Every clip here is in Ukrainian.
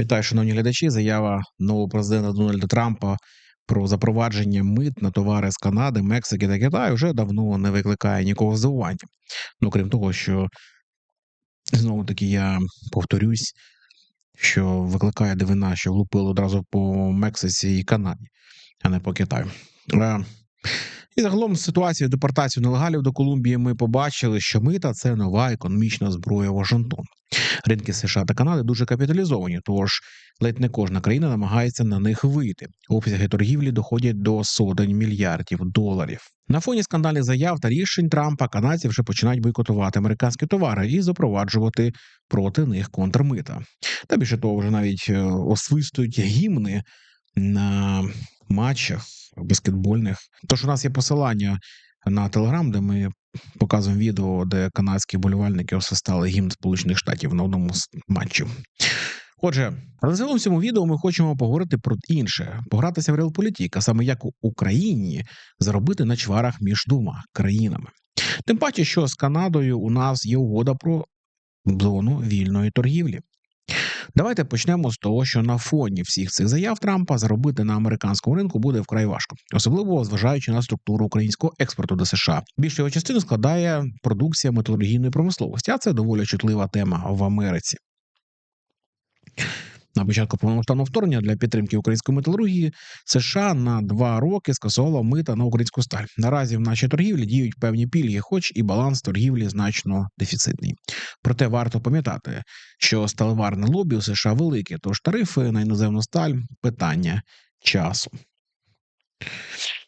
Вітаю, шановні глядачі. Заява нового президента Дональда Трампа про запровадження мит на товари з Канади, Мексики та Китаю вже давно не викликає нікого здивування. Ну крім того, що знову таки я повторюсь, що викликає дивина, що влупили одразу по Мексиці і Канаді, а не по Китаю. І загалом ситуацію депортацію нелегалів до Колумбії ми побачили, що мита це нова економічна зброя Вашингтону. Ринки США та Канади дуже капіталізовані, тож ледь не кожна країна намагається на них вийти. Обсяги торгівлі доходять до сотень мільярдів доларів. На фоні скандальних заяв та рішень Трампа канадці вже починають бойкотувати американські товари і запроваджувати проти них контрмита. Та більше того, вже навіть е, освистують гімни на матчах баскетбольних. Тож у нас є посилання на телеграм, де ми показуємо відео, де канадські болівальники освистали гімн Сполучених Штатів на одному з матчів. Отже, загалом в цьому відео ми хочемо поговорити про інше, погратися в реалполітік, а саме як у Україні заробити на чварах між двома країнами. Тим паче, що з Канадою у нас є угода про зону вільної торгівлі. Давайте почнемо з того, що на фоні всіх цих заяв Трампа заробити на американському ринку буде вкрай важко, особливо зважаючи на структуру українського експорту до США. Більшу його частину складає продукція металургійної промисловості, а це доволі чутлива тема в Америці. На початку повномасштабного вторгнення для підтримки української металургії США на два роки скасувало мита на українську сталь. Наразі в нашій торгівлі діють певні пільги, хоч і баланс торгівлі значно дефіцитний. Проте варто пам'ятати, що сталеварне лобі у США велике, тож тарифи на іноземну сталь питання часу.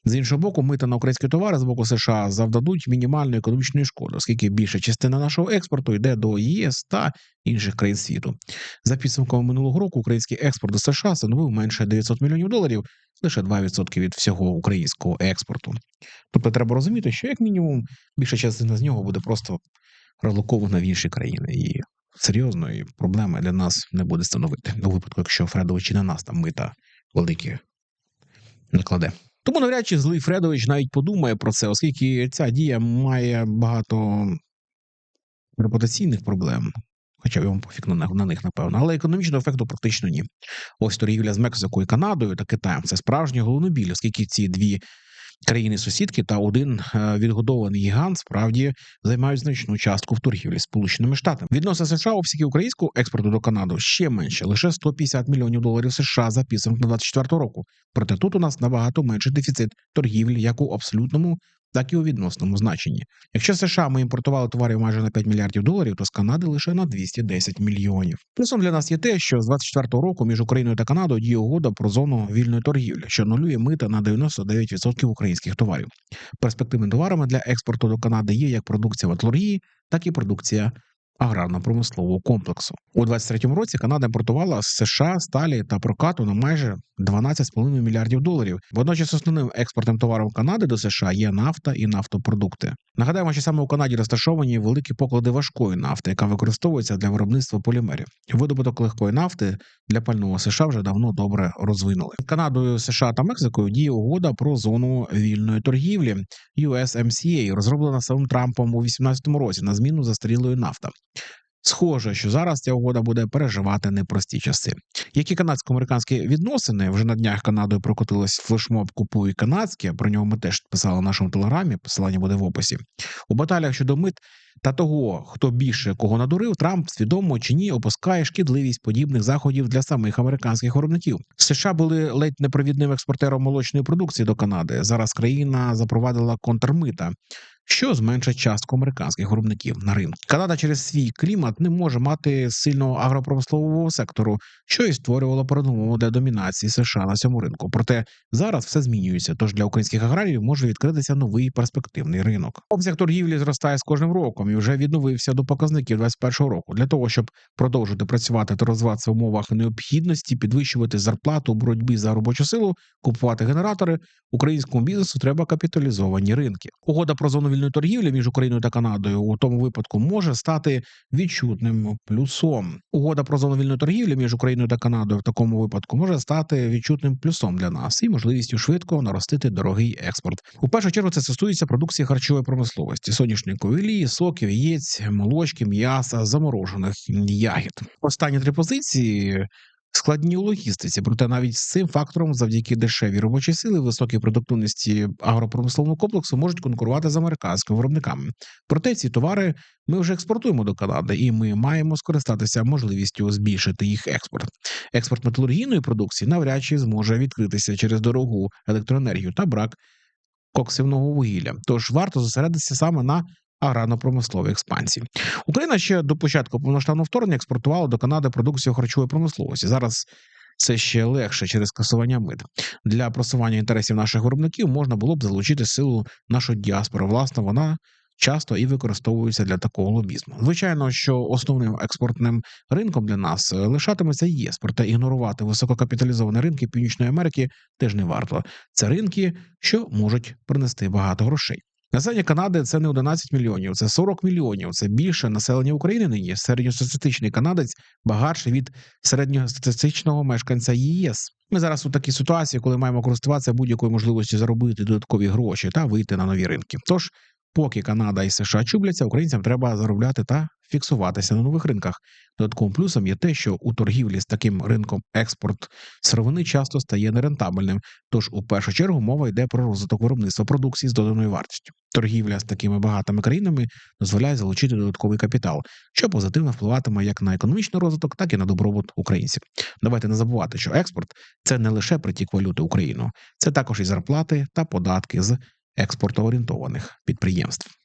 З іншого боку, мита на українські товари з боку США завдадуть мінімальної економічної шкоди, оскільки більша частина нашого експорту йде до ЄС та інших країн світу. За підсумками минулого року, український експорт до США становив менше 900 мільйонів доларів, лише 2% від всього українського експорту. Тобто треба розуміти, що як мінімум більша частина з нього буде просто релокована в інші країни, і серйозної проблеми для нас не буде становити у випадку, якщо Фредович і на нас там мита великі накладе. Тому навряд чи злий Фредович навіть подумає про це, оскільки ця дія має багато репутаційних проблем. Хоча йому пофіг на, на них, напевно, але економічного ефекту практично ні. Ось торгівля з Мексикою, Канадою та Китаєм це справжній головнобіль, оскільки ці дві країни-сусідки та один е, відгодований гігант справді займають значну частку в торгівлі з Сполученими Штатами. Відносно США обсяги українського експорту до Канади ще менше, лише 150 мільйонів доларів США за підсумком 2024 року. Проте тут у нас набагато менший дефіцит торгівлі як у абсолютному. Так і у відносному значенні. Якщо США ми імпортували товарів майже на 5 мільярдів доларів, то з Канади лише на 210 мільйонів. Плюсом для нас є те, що з 24 року між Україною та Канадою діє угода про зону вільної торгівлі, що нулює мита на 99% українських товарів. Перспективними товарами для експорту до Канади є як продукція металургії, так і продукція аграрно-промислового комплексу. У 23-му році Канада імпортувала з США сталі та прокату на майже 12,5 мільярдів доларів. Водночас основним експортним товаром Канади до США є нафта і нафтопродукти. Нагадаємо, що саме у Канаді розташовані великі поклади важкої нафти, яка використовується для виробництва полімерів. Видобуток легкої нафти для пального США вже давно добре розвинули. Канадою, США та Мексикою діє угода про зону вільної торгівлі USMCA, розроблена самим Трампом у 2018 році на зміну застарілої нафта. Схоже, що зараз ця угода буде переживати непрості часи. Які канадсько-американські відносини вже на днях Канадою прокотилась флешмоб Купуй канадське. Про нього ми теж писали в нашому телеграмі. Посилання буде в описі. У баталіях щодо мит та того, хто більше кого надурив, Трамп свідомо чи ні опускає шкідливість подібних заходів для самих американських виробників. США були ледь непровідним експортером молочної продукції до Канади. Зараз країна запровадила контрмита. Що зменшить частку американських виробників на ринку. Канада через свій клімат не може мати сильного агропромислового сектору, що і створювало передумову для домінації США на цьому ринку. Проте зараз все змінюється. Тож для українських аграріїв може відкритися новий перспективний ринок. Обсяг торгівлі зростає з кожним роком і вже відновився до показників 2021 року. Для того щоб продовжити працювати та розвиватися в умовах необхідності, підвищувати зарплату у боротьбі за робочу силу, купувати генератори. Українському бізнесу треба капіталізовані ринки. Угода про зону вільної торгівлі між Україною та Канадою у тому випадку може стати відчутним плюсом. Угода про зону вільної торгівлі між Україною та Канадою в такому випадку може стати відчутним плюсом для нас і можливістю швидко наростити дорогий експорт. У першу чергу це стосується продукції харчової промисловості, соняшникової олії, соків, яєць, молочки, м'яса, заморожених ягід. Останні три позиції складні у логістиці. Проте навіть з цим фактором, завдяки дешевій робочій сили, високій продуктивності агропромислового комплексу можуть конкурувати з американськими виробниками. Проте ці товари ми вже експортуємо до Канади, і ми маємо скористатися можливістю збільшити їх експорт. Експорт металургійної продукції навряд чи зможе відкритися через дорогу електроенергію та брак коксивного вугілля. Тож варто зосередитися саме на аграрно-промисловій експансії. Україна ще до початку повноштабного вторгнення експортувала до Канади продукцію харчової промисловості. Зараз це ще легше через скасування мит. Для просування інтересів наших виробників можна було б залучити силу нашої діаспори. Власне, вона часто і використовується для такого лобізму. Звичайно, що основним експортним ринком для нас е, лишатиметься ЄС, проте ігнорувати висококапіталізовані ринки Північної Америки теж не варто. Це ринки, що можуть принести багато грошей. Населення Канади це не 11 мільйонів, це 40 мільйонів. Це більше населення України нині. Середньостатистичний канадець багатший від середньостатистичного мешканця ЄС. Ми зараз у такій ситуації, коли маємо користуватися будь-якою можливості заробити додаткові гроші та вийти на нові ринки. Тож, поки Канада і США чубляться, українцям треба заробляти та фіксуватися на нових ринках. Додатковим плюсом є те, що у торгівлі з таким ринком експорт сировини часто стає нерентабельним. Тож у першу чергу мова йде про розвиток виробництва продукції з доданою вартістю. Торгівля з такими багатими країнами дозволяє залучити додатковий капітал, що позитивно впливатиме як на економічний розвиток, так і на добробут українців. Давайте не забувати, що експорт це не лише притік валюти Україну, це також і зарплати та податки з експортоорієнтованих підприємств.